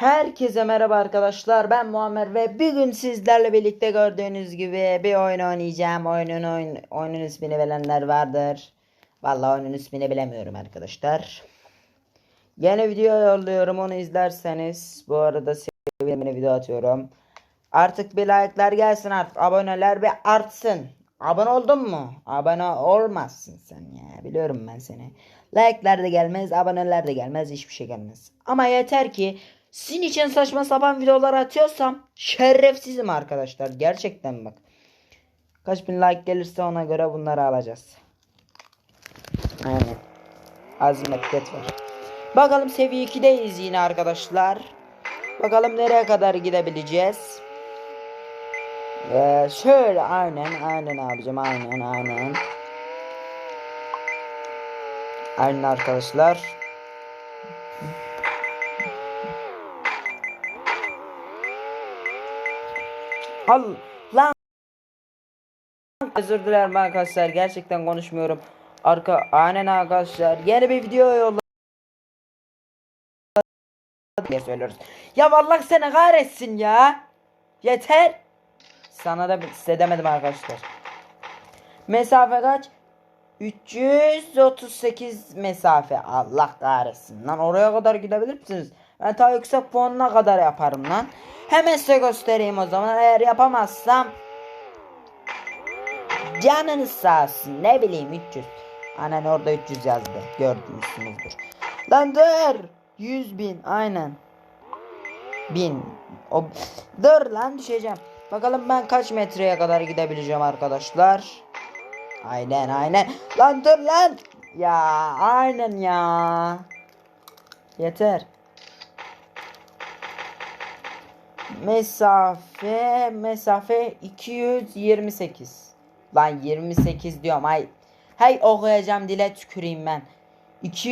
Herkese merhaba arkadaşlar. Ben Muammer ve bugün sizlerle birlikte gördüğünüz gibi bir oyun oynayacağım. Oyunun oyun, oyunun ismini bilenler vardır. Vallahi oyunun ismini bilemiyorum arkadaşlar. Yeni video yolluyorum onu izlerseniz. Bu arada sevimli video atıyorum. Artık bir like'lar gelsin artık. Aboneler bir artsın. Abone oldun mu? Abone olmazsın sen ya. Biliyorum ben seni. Like'lar da gelmez, aboneler de gelmez, hiçbir şey gelmez. Ama yeter ki sizin için saçma sapan videolar atıyorsam şerefsizim arkadaşlar. Gerçekten bak. Kaç bin like gelirse ona göre bunları alacağız. Aynen. Azimet get var. Bakalım seviye 2'deyiz yine arkadaşlar. Bakalım nereye kadar gidebileceğiz. Ee, şöyle aynen aynen abicim aynen aynen. Aynen arkadaşlar. Al lan. Özür dilerim arkadaşlar gerçekten konuşmuyorum. Arka aynen arkadaşlar yeni bir video yolla diye söylüyoruz. Ya vallahi seni kahretsin ya. Yeter. Sana da size arkadaşlar. Mesafe kaç? 338 mesafe. Allah kahretsin lan oraya kadar gidebilir misiniz? Ben ta yüksek puanına kadar yaparım lan. Hemen size göstereyim o zaman. Eğer yapamazsam canınız sağ olsun. Ne bileyim 300. Annen orada 300 yazdı. Gördünüzdür. Lan dur. 100 bin aynen. Bin. O... Dur lan düşeceğim. Bakalım ben kaç metreye kadar gidebileceğim arkadaşlar. Aynen aynen. Lan dur lan. Ya aynen ya. Yeter. Mesafe mesafe 228. Lan 28 diyorum hay. Hay okuyacağım dile tüküreyim ben. 200